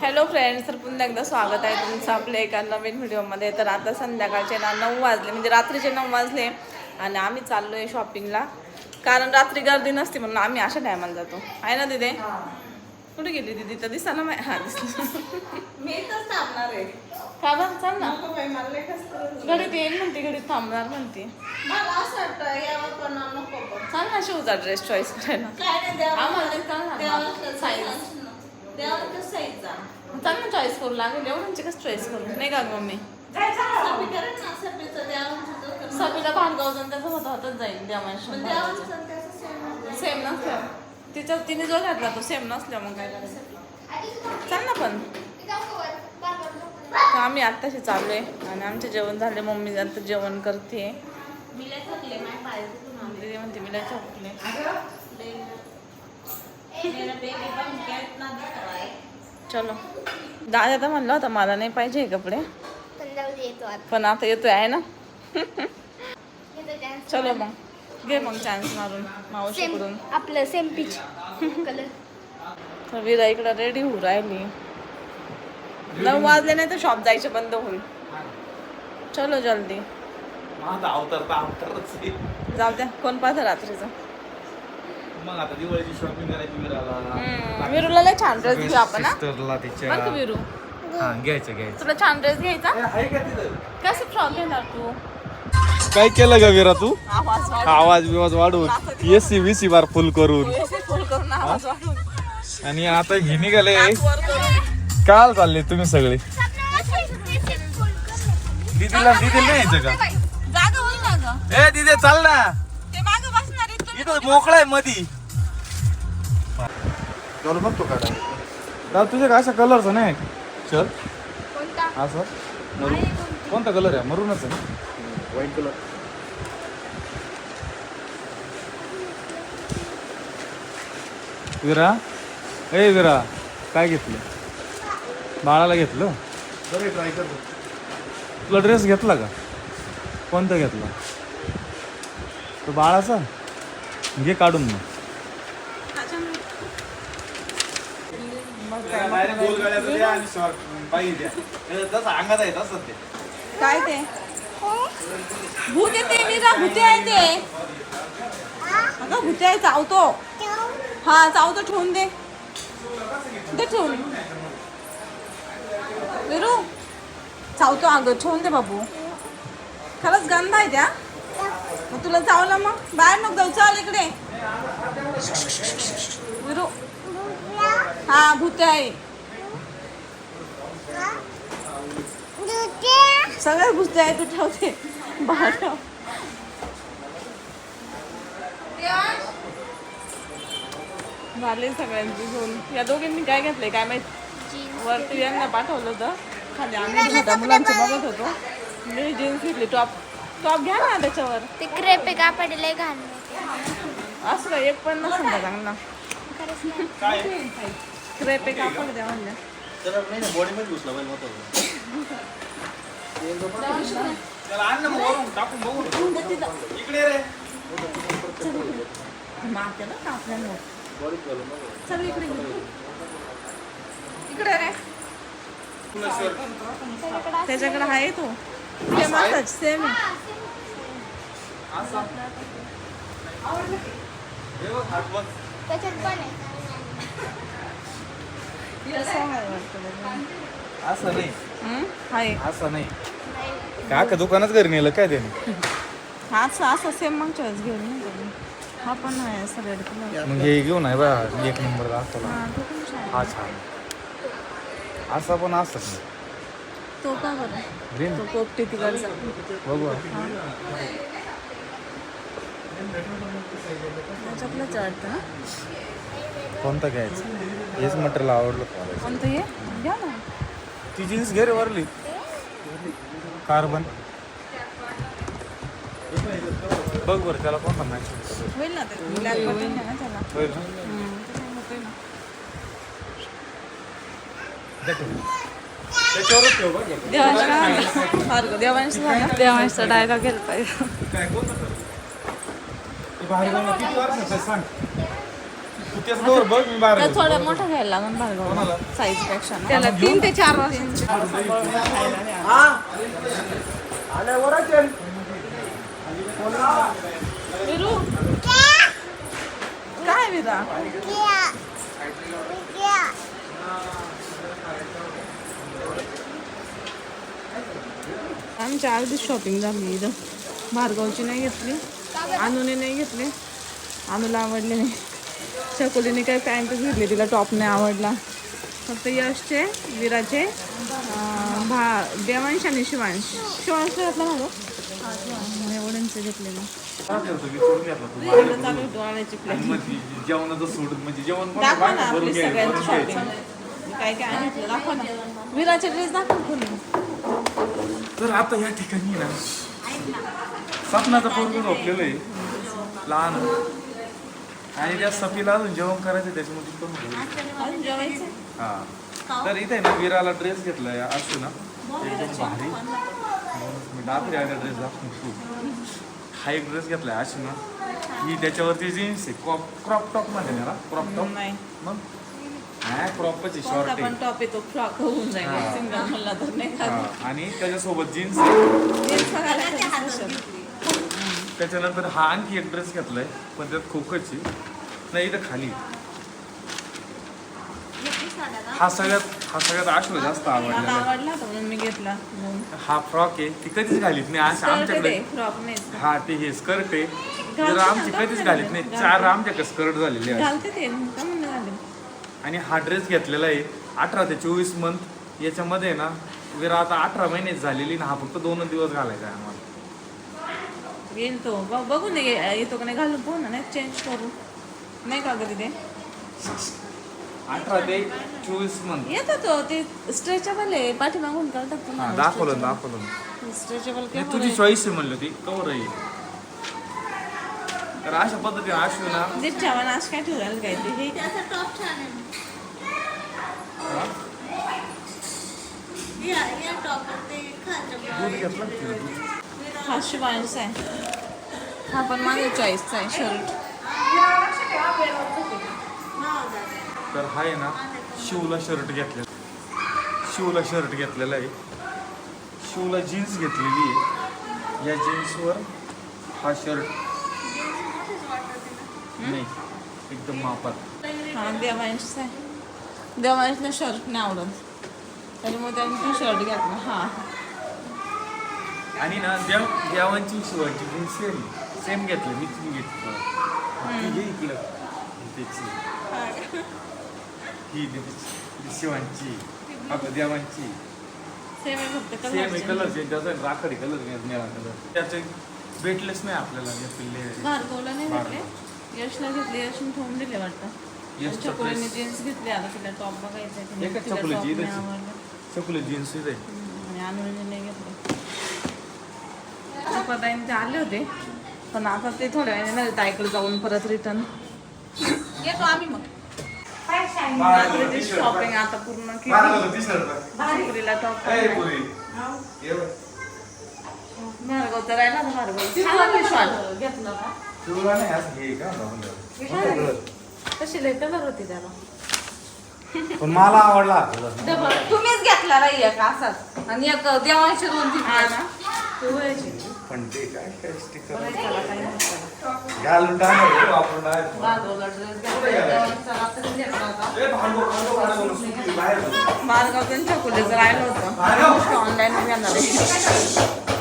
Hello friends तर पुन्हा एकदा स्वागत आहे तुमचं आपल्या एका नवीन व्हिडिओमध्ये. तर आता संध्याकाळचे ना नऊ वाजले म्हणजे रात्रीचे नऊ वाजले आणि आम्ही चाललो आहे शॉपिंगला कारण रात्री गर्दी नसते म्हणून आम्ही अशा टायमाला जातो. आहे ना दिदे? कुठे गेली दिदी? तर दिसा ना हा दिसली. मी तर थांबणार आहे. का बरं? चाल ना. घडीत येईल म्हणते घडीत थांबणार म्हणते. चाल ना शिवचा ड्रेस चॉईस करायला. आम्हाला साईज. कसं- साईजचा? चॉईस करू लागेल एवढ्यांची कसं चॉईस करू? नाही का गं मम्मी? सभी करेन ना, जो करेन. सभीला भांडगाव जाऊन त्याचा होता होतच जाईल आहे. सेम नसल्या तिच्या तिने जो घातला तो सेम नसल्या मग काय चाल ना पण. आम्ही आत्ताशी चालू आहे. आणि आमचे जेवण झाले मम्मी आता जेवण करते. म्हणते मी लय चलो। दादा तर म्हणला होता मला नाही पाहिजे कपडे. पण जाऊ दे येतो आता. पण आता येतोय आहे ना. चलो मग. घे मग चान्स मारून मावशीकडून. आपलं सेम पिच कलर विरा इकडं रेडी होऊ राहिली. नऊ वाजले नाही तर शॉप जायचे बंद होईल. चलो जल्दी. जाऊ द्या कोण पाहतं रात्रीचं? मग आता दिवाळीची शॉपिंग करायची विराला. लय छान ड्रेस घेऊ आपण हा? सिस्टरला बरं का तिच्या विरू? हा घ्यायचं घ्यायचं. तुला छान ड्रेस घ्यायचा? ए, आहे का तिथं? कसं फ्रॉक घेणार तू? काय केलं का विरा तू? आवाज वाढवून. आवाज बिवाज वाढवून एसी बीसी बार फुल करून. व्यवस्थित फुल करून आवाज वाढवून. आणि आता हे निघाले. हात वर करून. काल चालले तुम्ही सगळे. दीदीला दीदीला नाही यायचं का? जागा होईल ना गं. ए दीदी चाल ना. मोकळा आहे मधी. कलर बघतो काढा दादा तुझ्या का अशा कलरचा नाही चल. कोणता? असं मरून कोणता? कलर आहे? मरूनच आहे व्हाईट कलर विरा? ए विरा काय घेतलं? बाळाला घेतलं? बरं ट्राय कर. तुला ड्रेस घेतला का? कोणता घेतला? तो बाळाचा? घे काढून मग. अंगात आहे तसं ते काय ते? भूत येते भूते आहे ते अगं भूते आहे चावतो. हा चावतो ठेवून दे. दे ठेवून. विरू चावतो अगं ठेवून दे बाबू. खरंच गंध आहे त्या. मग तुला चावलं मग. बाहेर नको जाऊ. चाल इकडे. विरू हा भूते आहे. सगळे भूते आहे तू ठेवते. बाहेर ठेव. झाले सगळ्यांची घेऊन या दोघींनी काय घेतलंय काय माहीत? वरती यांना पाठवलं होतं. खाली आम्ही मुलांचे बघत होतो. मी जीन्स घेतली टॉप टॉप घ्या ना त्याच्यावर. ते क्रेप कापड लय घाण असं काय एक पण नसेल का चांगला. क्रेप आपण द्या म्हणलं. बॉडीमध्ये घुसला पाहिजे महत्वाचं त्याला आण ना मग वरून टाकून बघू ना. इकडे रे. माते ना कापल्यानं चल इकडे ये. इकडे रे. त्याच्याकडे आहे तो. सेम असंच सेम हे. त्याच्यात पण आहे असं नाही आहे असं नाही का का दुकानात घरी नेलं काय त्याने हा असं असं सेम मागच्या वेळेस घेऊन नाही का मी? हा पण आहे असं रेड कलर मग हे घेऊन आहे बा एक नंबर दाखवला हा छान असा पण असत नाही तो का बरं तो पोपटी तिकडचा. बघू. चढतं ना कोणतं घ्यायचं? हेच मटेरियल आवडलं. कोणतं हे? घ्या ना. ती जीन्स घे रे वरली. कार्बन. बघ बरं त्याला कोणता मॅच होईल ना त्याला. होईल ना? देवांश देवांश झाला देवांशचा डायगा गेला पाहिजे. थोडं मोठं घ्यायला लागून? भार्गव साईजपेक्षा. त्याला तीन ते चार वर्ष विरू? काय विरा? आमच्या अर्धी शॉपिंग झाली इथं. भार्गवची नाही घेतली. अनुने नाही घेतली. अनुला आवडले नाही. चकोलीने काही पॅन्टच घेतली तिला टॉप नाही आवडला. फक्त यशचे विराचे भा देवांश आणि शिवांश. शिवांश घेतला माझं एवढ्यांचे काय चालू मग. ती जेवणाचं सोडून म्हणजे जेवण कोणा दाखवा ना आपली सगळ्यांची. शॉपिंग काय काय घेतलं दाखवा ना. विराचे ड्रेस दाखव तर आता या ठिकाणी ना सपनाचं पोरग झोपलेलं आहे. लहान आणि त्या सफीला अजून जेवण करायचं त्याच्यामध्ये पण हा. तर इथे ना विराला ड्रेस घेतलाय असू ना. एकदम भारी. मी दाखवले आहे ड्रेस दाखवून हा एक ड्रेस घेतलाय अशी ना. ही त्याच्यावरती जीन्स आहे क्रॉप क्रॉप टॉपमध्ये ना क्रॉप टॉप. नाही. मग क्रॉपची शॉर्ट कोणता आहे. पण टॉप येतो फ्रॉक होऊन जाईल हा. सिंगल म्हणला तर नाही हा, का आणि त्याच्यासोबत जीन्स special. त्याच्यानंतर हा आणखी एक ड्रेस घेतलाय पण त्यात खोकची नाही इथं खाली. हा. सगळ्यात हा सगळ्यात आठवलं जास्त मला आवडलेला आहे. आवडला होता म्हणून मी घेतला. हा फ्रॉक आहे ती कधीच घालीत नाही आमच्याकडे. फ्रॉक नाही. हा ते हे स्कर्ट आहे. जर आमची कधीच घालीत नाही. चार आमच्याकडे स्कर्ट झालेले आहे घालते ते का म्हणून घालेल आणि हा ड्रेस घेतलेला आहे अठरा ते चोवीस मंथ याच्यामध्ये ना विरा आता अठरा महिनेच झालेली ना हा फक्त दोनच दिवस घालायचा आहे आम्हाला. येईल तो. बघू नाही येतो का नाही घालून? पाहू ना नाही चेंज करू. नाही का कधी ते अठरा ते चोवीस मंथ येतो तो ते स्ट्रेचेबल आहे. पाठीमागून हा दाखवलं दाखवलं स्ट्रेचेबल तुझी चॉईस आहे म्हणलं ती. कवर आहे. तर अशा पद्धतीने अश्विन ना दीपच्या मना आज काय ठेवायला काय ते. हे त्याचा टॉप छान आहे. हा, या या टॉप ते घेतलं. हा शिवांश आहे. हा पण माझ्या चॉईसचा आहे शर्ट तर हा आहे ना शिवला शर्ट घेतलेला. शिवला शर्ट घेतलेला आहे. शिवला जीन्स घेतलेली आहे. या जीन्सवर हा शर्ट नाही. एकदम मापात. हा देवांशचा आहे. देवांशला शर्ट नाही आवडत. त्याच्यामुळे त्यांनी शर्ट घेतला. हा. आणि ना देव देवांची शिवाची सेम सेम घेतली. मीच मी घेतली. ती ही त्याची. ही. शिवांची. आपल्या देवांची. सेम आहे फक्त सेम आहे कलर कलर त्याचा राखाडी कलर निळा कलर त्याचे भेटलेच नाही आपल्याला. या पिल्ले. भार्गवला नाही घेतले यशला घेतले यशने ठेवून दिले वाटतं. चकोलीने. जीन्स घेतली आता तिला टॉप बघायचा आहे. आवडला. चकुले जीन्स आहे आणि घेतलं. पदाईन ते आले होते पण आता ते थोड्या वेळाने नाही ताईकडे जाऊन परत रिटर्न येतो आम्ही मग. शॉपिंग आता पूर्ण केली. टॉप भार्गव तर राहिला ना भार्गव. का? कशी लय कलर होती त्याला पण मला आवडला डबल तुम्हीच घेतला नाही एक असाच. आणि एक देवांशी दोन तीन ना. पण ते काय काय स्टिकर. घालून टाकलं वापरून ड्रेस देवांचा घेतला होता. ए, बाहेर त्यांच्या कुठे राहिलं होतं. ऑनलाईन घेणार आहे.